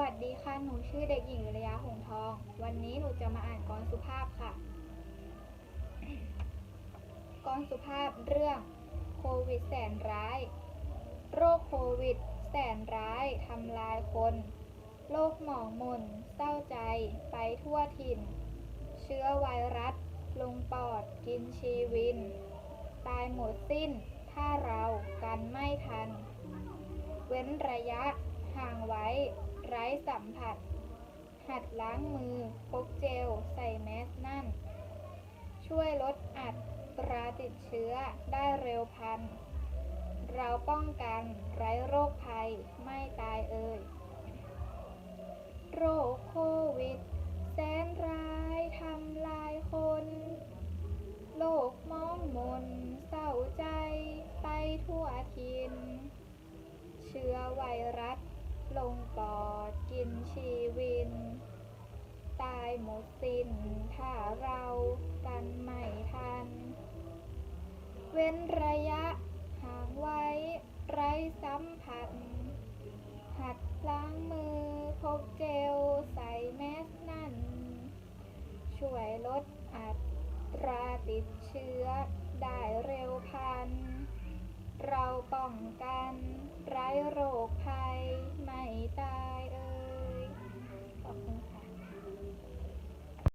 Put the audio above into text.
วัสดีค่ะ หนูชื่อเด็กหญิงวิรยาหงทอง วันนี้หนูจะมาอ่านกรสุภาพค่ะ กรสุภาพเรื่องโควิดแสนร้าย โรคโควิดแสนร้ายทำลายคนโลกหมองมนเศร้าใจไปทั่วถิ่น เชื้อไวรัส ลงปอดกินชีวิน ตายหมดสิ้น ถ้าเรากันไม่ทัน เว้นระยะห่างไว้ ไร้สัมผัส หัดล้างมือ พกเจล ใส่แมสนั่น ช่วยลดอัตราติดเชื้อได้เร็วพัน เราป้องกันไร้โรคภัยไม่ตายเอ่ย โรคโควิด แสนร้ายทำลายคน โลกมองมนเศร้าใจไปทั่วทิน เชื้อไวรัส ลงปอดกินชีวิน ตายหมดสิ้นถ้าเรากันไม่ทัน เว้นระยะห่างไว้ไร้สัมผัส หัดล้างมือพกเจลใส่แมสนั่น ช่วยลดอัตราติดเชื้อได้เร็วพัน เราป้องกัน